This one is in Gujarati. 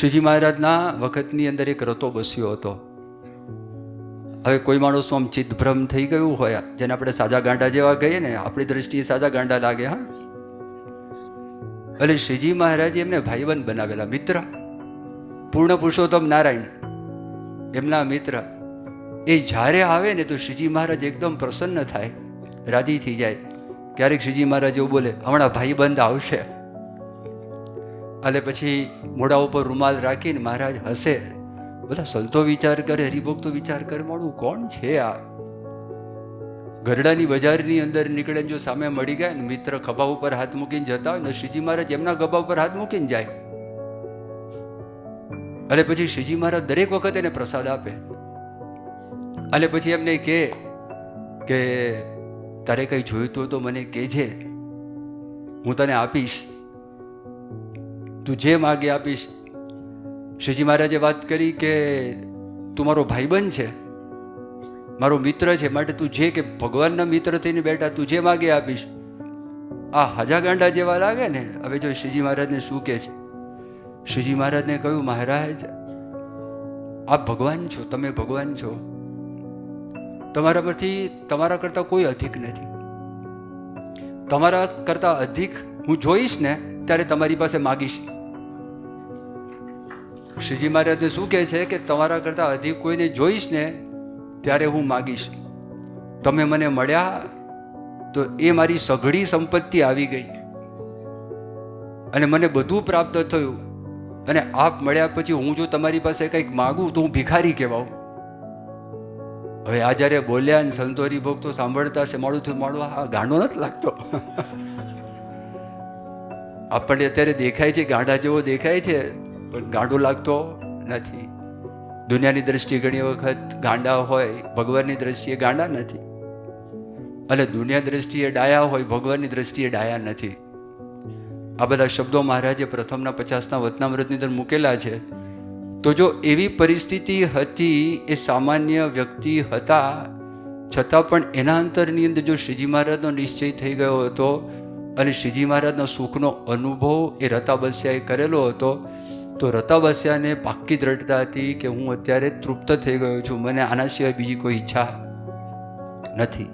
શ્રીજી મહારાજના વખતની અંદર એક રતો બસ્યો હતો. હવે કોઈ માણસ આમ ચિત્તભ્રમ થઈ ગયું હોય, જેને આપણે સાજા ગાંડા જેવા કહીએ ને, આપણી દ્રષ્ટિએ સાજા ગાંડા લાગે, હા. એટલે શ્રીજી મહારાજે એમને ભાઈબંધ બનાવેલા, મિત્ર. પૂર્ણ પુરુષોત્તમ નારાયણ, એમના મિત્ર. એ જ્યારે આવે ને તો શ્રીજી મહારાજ એકદમ પ્રસન્ન થાય, રાજી થઈ જાય. ક્યારેક શ્રીજી મહારાજ એવું બોલે, હમણાં ભાઈબંધ આવશે. અને પછી મોઢા ઉપર રૂમાલ રાખીને મહારાજ હસે. બધા સંતો વિચાર કરે હરિભક્તો વિચાર કરે મારું કોણ છે આ? ગરડાની બજારની અંદર નીકળે જો સામે મળી ગયા ને મિત્ર ખભા ઉપર હાથ મૂકીને જતા હોય ને શ્રીજી મહારાજ એમના ખભા ઉપર હાથ મૂકીને જાય. અને પછી શ્રીજી મહારાજ દરેક વખત એને પ્રસાદ આપે. અને પછી એમને કહે કે, તારે કંઈ જોઈતું તો મને કહેજે. હું તને આપીશ. તું જે માગે આપીશ. શ્રીજી મહારાજે વાત કરી કે તું મારો ભાઈબંધ છે. મારો મિત્ર છે. માટે તું જે કે ભગવાનના મિત્ર થઈને બેઠા તું જે માગે આપીશ. આ હાજા ગાંડા જેવા લાગે ને, હવે જો શ્રીજી મહારાજને શું કહે છે? શ્રીજી મહારાજને કહ્યું, મહારાજ, આપ ભગવાન છો, તમે ભગવાન છો. તમારા પરથી તમારા કરતાં કોઈ અધિક નથી. તમારા કરતાં અધિક હું જોઈશ ને, ત્યારે તમારી પાસે માગીશ. શ્રીજી મહારાજને શું કહે છે કે તમારા કરતાં અધિક કોઈને જોઈશ ને ત્યારે હું માગીશ. તમે મને મળ્યા તો એ મારી સઘળી સંપત્તિ આવી ગઈ. અને મને બધું પ્રાપ્ત થયું. અને આપ મળ્યા પછી હું જો તમારી પાસે કંઈક માગું તો હું ભિખારી કહેવાઉં. હવે આ જ્યારે બોલ્યા ને સંતોરી ભક્તો સાંભળતા છે માળું થયું, માળું આ ગાંડો નથી લાગતો. આપણને અત્યારે દેખાય છે, ગાંડા જેવો દેખાય છે. પણ ગાંડો લાગતો નથી. દુનિયાની દ્રષ્ટિએ ઘણી વખત ગાંડા હોય, ભગવાનની દ્રષ્ટિએ ગાંડા નથી. અને દુનિયા દ્રષ્ટિએ ડાયા હોય, ભગવાનની દ્રષ્ટિએ ડાયા નથી. આ બધા શબ્દો મહારાજે પ્રથમના પચાસના વતનામૃતની અંદર મૂકેલા છે. તો જો એવી પરિસ્થિતિ હતી, એ સામાન્ય વ્યક્તિ હતા, છતાં પણ એના અંતરની અંદર જો શ્રીજી મહારાજનો નિશ્ચય થઈ ગયો હતો અને શ્રીજી મહારાજનો સુખનો અનુભવ એ રતા બસ્યાએ કરેલો હતો તો રતાબસ્યાને પાક્કી દ્રઢતા હતી કે હું અત્યારે તૃપ્ત થઈ ગયો છું. મને આના સિવાય બીજી કોઈ ઈચ્છા નથી.